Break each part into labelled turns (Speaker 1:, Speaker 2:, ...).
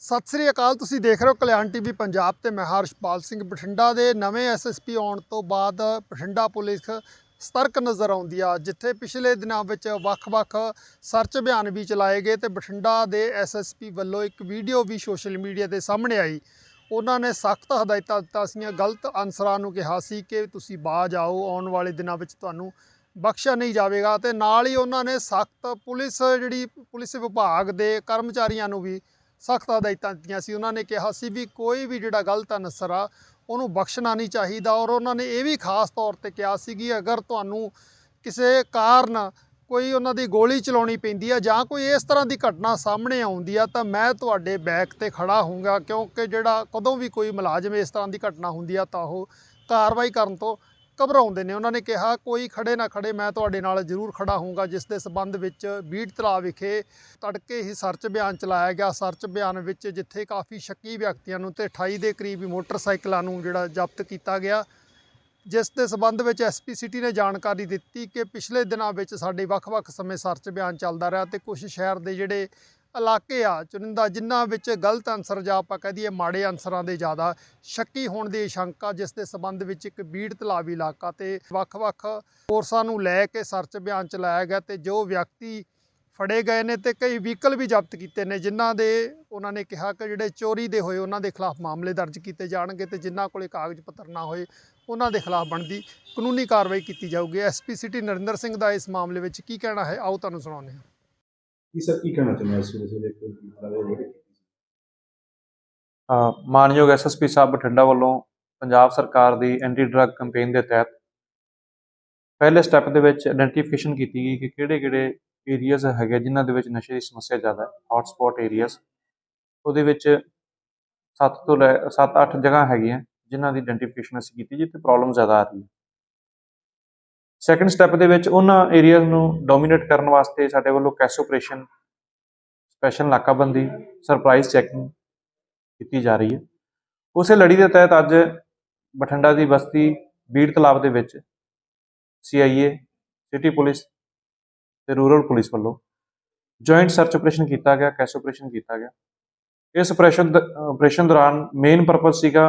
Speaker 1: ਸਤਿ ਸ੍ਰੀ ਅਕਾਲ, ਤੁਸੀਂ ਦੇਖ ਰਹੇ ਹੋ ਕਲਿਆਣ ਟੀਵੀ ਪੰਜਾਬ ਤੇ ਮੈਂ ਹਰਸ਼ਪਾਲ ਸਿੰਘ ਬਠਿੰਡਾ ਦੇ ਨਵੇਂ ਐਸਐਸਪੀ ਆਉਣ ਤੋਂ ਬਾਅਦ ਬਠਿੰਡਾ ਪੁਲਿਸ ਸਤਰਕ ਨਜ਼ਰ ਆਉਂਦੀ ਆ, ਜਿੱਥੇ ਪਿਛਲੇ ਦਿਨਾਂ ਵਿੱਚ ਵੱਖ-ਵੱਖ ਸਰਚ ਅਭਿਆਨ ਵੀ ਚਲਾਏ ਗਏ ਤੇ ਬਠਿੰਡਾ ਦੇ ਐਸਐਸਪੀ ਵੱਲੋਂ ਇੱਕ ਵੀਡੀਓ ਵੀ ਸੋਸ਼ਲ ਮੀਡੀਆ ਤੇ ਸਾਹਮਣੇ ਆਈ। ਉਹਨਾਂ ਨੇ ਸਖਤ ਹਦਾਇਤਾਂ ਦਿੱਤਾ ਸੀਆਂ ਗਲਤ ਅਨਸਰਾਂ ਨੂੰ ਕਿਹਾ ਸੀ ਕਿ ਤੁਸੀਂ ਬਾਜ ਆਓ, ਆਉਣ ਵਾਲੇ ਦਿਨਾਂ ਵਿੱਚ ਤੁਹਾਨੂੰ ਬਖਸ਼ਿਆ ਨਹੀਂ ਜਾਵੇਗਾ ਤੇ ਨਾਲ ਹੀ ਉਹਨਾਂ ਨੇ ਸਖਤ ਪੁਲਿਸ ਜਿਹੜੀ ਪੁਲਿਸ ਵਿਭਾਗ ਦੇ ਕਰਮਚਾਰੀਆਂ ਨੂੰ ਵੀ ਸਖਤ ਹਦਾਇਤਾਂ ਦਿੱਤੀਆਂ ਸੀ। ਉਹਨਾਂ ਨੇ ਕਿਹਾ ਸੀ ਵੀ ਕੋਈ ਵੀ ਜਿਹੜਾ ਗਲਤ ਅਨਸਰ ਆ, ਉਹਨੂੰ ਬਖਸ਼ਣਾ ਨਹੀਂ ਚਾਹੀਦਾ ਔਰ ਉਹਨਾਂ ਨੇ ਇਹ ਵੀ ਖਾਸ ਤੌਰ ਤੇ ਕਿਹਾ ਸੀ ਕਿ ਅਗਰ ਤੁਹਾਨੂੰ ਕਿਸੇ ਕਾਰਨ ਕੋਈ ਉਹਨਾਂ ਦੀ ਗੋਲੀ ਚਲਾਉਣੀ ਪੈਂਦੀ ਆ ਜਾਂ ਕੋਈ ਇਸ ਤਰ੍ਹਾਂ ਦੀ ਘਟਨਾ ਸਾਹਮਣੇ ਆਉਂਦੀ ਆ, ਤਾਂ ਮੈਂ ਤੁਹਾਡੇ ਬੈਕ ਤੇ ਖੜਾ ਹੋਊਂਗਾ, ਕਿਉਂਕਿ ਜਿਹੜਾ ਕਦੋਂ ਵੀ ਕੋਈ ਮੁਲਾਜ਼ਮ ਇਸ ਤਰ੍ਹਾਂ ਦੀ ਘਟਨਾ ਹੁੰਦੀ ਆ, ਤਾਂ ਉਹ ਕਾਰਵਾਈ ਕਰਨ ਤੋਂ ਘਬਰਾਉਂਦੇ ਨੇ। ਉਹਨਾਂ ਨੇ ਕਿਹਾ, ਕੋਈ ਖੜੇ ਨਾ ਖੜੇ ਮੈਂ ਤੁਹਾਡੇ ਨਾਲ ਜ਼ਰੂਰ ਖੜਾ ਹੋਊਂਗਾ, ਜਿਸ ਦੇ ਸਬੰਧ ਵਿੱਚ ਬੀੜ ਤਲਾਅ ਵਿਖੇ ਤੜਕੇ ਹੀ ਸਰਚ ਅਭਿਆਨ ਚਲਾਇਆ ਗਿਆ। ਸਰਚ ਅਭਿਆਨ ਵਿੱਚ ਜਿੱਥੇ ਕਾਫੀ ਸ਼ੱਕੀ ਵਿਅਕਤੀਆਂ ਨੂੰ ਤੇ 28 ਦੇ ਕਰੀਬ ਮੋਟਰਸਾਈਕਲਾਂ ਨੂੰ ਜਿਹੜਾ ਜ਼ਬਤ ਕੀਤਾ ਗਿਆ ਜਿਸ ਦੇ ਸਬੰਧ ਵਿੱਚ ਐਸਪੀ ਸਿਟੀ ਨੇ ਜਾਣਕਾਰੀ ਦਿੱਤੀ ਕਿ ਪਿਛਲੇ ਦਿਨਾਂ ਵਿੱਚ ਸਾਡੇ ਵੱਖ-ਵੱਖ ਸਮੇਂ ਸਰਚ ਅਭਿਆਨ ਚੱਲਦਾ ਰਿਹਾ ਤੇ ਕੁਝ ਸ਼ਹਿਰ ਦੇ ਜਿਹੜੇ ਇਲਾਕੇ ਆ, ਚੁਣਿੰਦਾ ਜਿਨ੍ਹਾਂ ਵਿੱਚ ਗਲਤ ਅਨਸਰ ਜਾਂ ਆਪਾਂ ਕਹਿ ਦਈਏ ਮਾੜੇ ਅਨਸਰਾਂ ਦੇ ਜ਼ਿਆਦਾ ਸ਼ੱਕੀ ਹੋਣ ਦੀ ਸ਼ੰਕਾ ਜਿਸ ਦੇ ਸਬੰਧ ਵਿੱਚ ਇੱਕ ਬੀੜ ਤਲਾਵੀ ਇਲਾਕਾ ਤੇ ਵੱਖ-ਵੱਖ ਫੋਰਸਾਂ ਨੂੰ ਲੈ ਕੇ ਸਰਚ ਅਭਿਆਨ ਚਲਾਇਆ ਗਿਆ ਤੇ ਜੋ ਵਿਅਕਤੀ ਫੜੇ ਗਏ ਨੇ ਤੇ ਕਈ ਵਹੀਕਲ ਵੀ ਜ਼ਬਤ ਕੀਤੇ ਨੇ ਜਿਨ੍ਹਾਂ ਦੇ ਉਹਨਾਂ ਨੇ ਕਿਹਾ ਕਿ ਜਿਹੜੇ ਚੋਰੀ ਦੇ ਹੋਏ ਉਹਨਾਂ ਦੇ ਖਿਲਾਫ ਮਾਮਲੇ ਦਰਜ ਕੀਤੇ ਜਾਣਗੇ ਤੇ ਜਿਨ੍ਹਾਂ ਕੋਲੇ ਕਾਗਜ਼ ਪੱਤਰ ਨਾ ਹੋਏ ਉਹਨਾਂ ਦੇ ਖਿਲਾਫ ਬਣਦੀ ਕਾਨੂੰਨੀ ਕਾਰਵਾਈ ਕੀਤੀ ਜਾਊਗੀ। ਐਸਪੀ ਸਿਟੀ ਨਰਿੰਦਰ ਸਿੰਘ ਦਾ ਇਸ ਮਾਮਲੇ ਵਿੱਚ ਕੀ ਕਹਿਣਾ ਹੈ? ਆਓ ਤੁਹਾਨੂੰ ਸੁਣਾਉਂਦੇ ਹਾਂ।
Speaker 2: ਕੀ ਸਰ ਕੀ ਕਹਿਣਾ ਚਾਹੁੰਦੇ ਹੋ? ਇਸ ਵੇਲੇ ਜਿਹੜੇ
Speaker 3: ਅ, ਮਾਨਯੋਗ ਐਸਐਸਪੀ ਸਾਹਿਬ ਬਠਿੰਡਾ ਵੱਲੋਂ ਪੰਜਾਬ ਸਰਕਾਰ ਦੀ ਐਂਟੀ ਡਰੱਗ ਕੈਂਪੇਨ ਦੇ ਤਹਿਤ ਪਹਿਲੇ ਸਟੈਪ ਦੇ ਵਿੱਚ ਆਇਡੈਂਟੀਫਿਕੇਸ਼ਨ ਕੀਤੀ ਗਈ ਕਿ ਕਿਹੜੇ-ਕਿਹੜੇ ਏਰੀਆਜ਼ ਹੈਗੇ ਜਿਨ੍ਹਾਂ ਦੇ ਵਿੱਚ ਨਸ਼ੇ ਦੀ ਸਮੱਸਿਆ ਜ਼ਿਆਦਾ ਹੈ ਹੌਟ ਸਪੌਟ ਏਰੀਆਜ਼ ਉਹਦੇ ਵਿੱਚ 7 ਤੋਂ ਲੈ 7-8 ਜਗ੍ਹਾ ਹੈਗੀਆਂ ਜਿਨ੍ਹਾਂ ਦੀ ਆਇਡੈਂਟੀਫਿਕੇਸ਼ਨ ਅਸੀਂ ਕੀਤੀ, ਜਿੱਥੇ ਪ੍ਰੋਬਲਮ ਜ਼ਿਆਦਾ ਆ ਰਹੀ ਹੈ। ਸੈਕੰਡ ਸਟੈਪ ਦੇ ਵਿੱਚ ਉਹਨਾਂ ਏਰੀਆਜ਼ ਨੂੰ ਡੋਮੀਨੇਟ ਕਰਨ ਵਾਸਤੇ ਸਾਡੇ ਵੱਲੋਂ ਕੈਸ ਆਪਰੇਸ਼ਨ ਸਪੈਸ਼ਲ ਨਾਕਾਬੰਦੀ ਸਰਪ੍ਰਾਈਜ਼ ਚੈਕਿੰਗ ਕੀਤੀ ਜਾ ਰਹੀ ਹੈ। ਉਸੇ ਲੜੀ ਦੇ ਤਹਿਤ ਅੱਜ ਬਠਿੰਡਾ ਦੀ ਬਸਤੀ ਬੀੜ ਤਲਾਬ ਦੇ ਵਿੱਚ ਸੀਆਈਏ ਸਿਟੀ ਪੁਲਿਸ ਤੇ ਰੂਰਲ ਪੁਲਿਸ ਵੱਲੋਂ ਜੁਆਇੰਟ ਸਰਚ ਆਪਰੇਸ਼ਨ ਕੀਤਾ ਗਿਆ ਕੈਸ ਆਪਰੇਸ਼ਨ ਕੀਤਾ ਗਿਆ। ਇਸ ਆਪਰੇਸ਼ਨ ਆਪਰੇਸ਼ਨ ਦੌਰਾਨ ਮੇਨ ਪਰਪਸ ਸੀਗਾ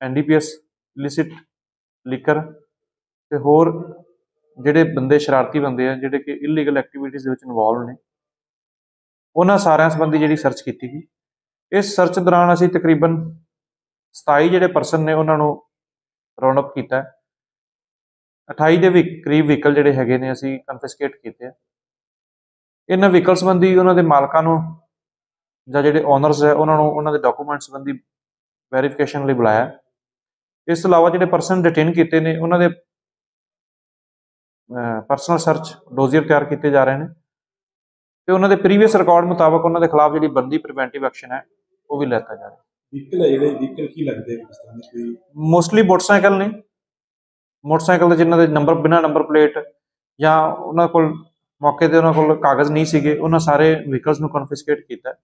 Speaker 3: ਐਨਡੀਪੀਐਸ ਲਿਸਿਟ ਲਿਕਰ ਤੇ ਹੋਰ ਜਿਹੜੇ ਬੰਦੇ ਸ਼ਰਾਰਤੀ ਬੰਦੇ ਆ, ਜਿਹੜੇ ਕਿ ਇਲੀਗਲ ਐਕਟੀਵਿਟੀਜ਼ ਦੇ ਵਿੱਚ ਇਨਵੋਲਵ ਨੇ, ਉਹਨਾਂ ਸਾਰਿਆਂ ਸੰਬੰਧੀ ਜਿਹੜੀ ਸਰਚ ਕੀਤੀ ਗਈ। ਇਸ ਸਰਚ ਦੌਰਾਨ ਅਸੀਂ ਤਕਰੀਬਨ 27 ਜਿਹੜੇ ਪਰਸਨ ਨੇ, ਉਹਨਾਂ ਨੂੰ ਰਾਉਂਡ ਅਪ ਕੀਤਾ। 28 ਦੇ ਵੀ ਕਰੀਬ ਵਹੀਕਲ ਜਿਹੜੇ ਹੈਗੇ ਨੇ ਅਸੀਂ ਕਨਫਿਸਕੇਟ ਕੀਤੇ ਆ। ਇਹਨਾਂ ਵਹੀਕਲ ਸੰਬੰਧੀ ਉਹਨਾਂ ਦੇ ਮਾਲਕਾਂ ਨੂੰ ਜਾਂ ਜਿਹੜੇ ਓਨਰਸ ਹੈ ਉਹਨਾਂ ਨੂੰ ਉਹਨਾਂ ਦੇ ਡਾਕੂਮੈਂਟ ਸੰਬੰਧੀ ਵੈਰੀਫਿਕੇਸ਼ਨ ਲਈ ਬੁਲਾਇਆ। ਇਸ ਤੋਂ ਇਲਾਵਾ ਜਿਹੜੇ ਪਰਸਨ ਡਿਟੇਨ ਕੀਤੇ ਨੇ ਉਹਨਾਂ ਦੇ ਪਰਸਨਲ ਸਰਚ ਡੋਜ਼ੀਅਰ ਤਿਆਰ ਕੀਤੇ ਜਾ ਰਹੇ ਨੇ। ਤੇ ਉਹਨਾਂ ਦੇ ਪ੍ਰੀਵੀਅਸ ਰਿਕਾਰਡ ਮੁਤਾਬਕ ਉਹਨਾਂ ਦੇ ਖਿਲਾਫ ਜਿਹੜੀ ਬੰਦੀ ਪ੍ਰੀਵੈਂਟਿਵ ਐਕਸ਼ਨ ਹੈ ਉਹ ਵੀ ਲੈਤਾ ਜਾ ਰਿਹਾ।
Speaker 2: ਵਹੀਕਲ ਹੈ ਜਿਹੜੇ ਵਹੀਕਲ ਕੀ ਲੱਗਦੇ ਨੇ ਕਿਸ ਤਰ੍ਹਾਂ ਦੇ ਕੋਈ
Speaker 3: ਮੋਸਟਲੀ ਮੋਟਰਸਾਈਕਲ ਨੇ। ਮੋਟਰਸਾਈਕਲ ਦੇ ਜਿਨ੍ਹਾਂ ਦੇ ਨੰਬਰ, ਬਿਨਾ ਨੰਬਰ ਪਲੇਟ ਜਾਂ ਉਹਨਾਂ ਕੋਲ ਮੌਕੇ ਤੇ ਉਹਨਾਂ ਕੋਲ ਕਾਗਜ਼ ਨਹੀਂ ਸੀਗੇ, ਉਹਨਾਂ ਸਾਰੇ ਵਹੀਕਲਸ ਨੂੰ ਕਨਫਿਸਕੇਟ ਕੀਤਾ।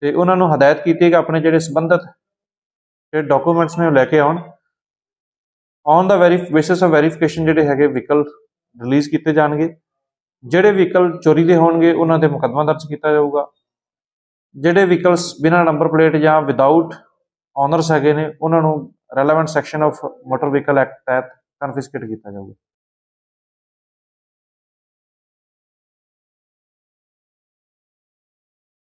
Speaker 3: ਤੇ ਉਹਨਾਂ ਨੂੰ ਹਦਾਇਤ ਕੀਤੀ ਹੈ ਕਿ ਆਪਣੇ ਜਿਹੜੇ ਸੰਬੰਧਿਤ ਜਿਹੜੇ ਡਾਕੂਮੈਂਟਸ ਨੇ ਉਹ ਲੈ ਕੇ ਆਉਣ। On the very basis of verification ਜਿਹੜੇ ਹੈਗੇ ਵਹੀਕਲ ਰਿਲੀਜ਼ ਕੀਤੇ ਜਾਣਗੇ। ਜਿਹੜੇ ਵਹੀਕਲ ਚੋਰੀ ਦੇ ਹੋਣਗੇ, ਉਹਨਾਂ ਤੇ ਮੁਕੱਦਮਾ ਦਰਜ ਕੀਤਾ ਜਾਊਗਾ। ਜਿਹੜੇ ਵਹੀਕਲਸ ਬਿਨਾਂ ਨੰਬਰ ਪਲੇਟ ਜਾਂ ਵਿਦਆਊਟ ਓਨਰਸ ਹੈਗੇ ਨੇ, ਉਹਨਾਂ ਨੂੰ relevant section of motor vehicle act ਤਹਿਤ ਕਨਫਿਸਕੇਟ ਕੀਤਾ ਜਾਊਗਾ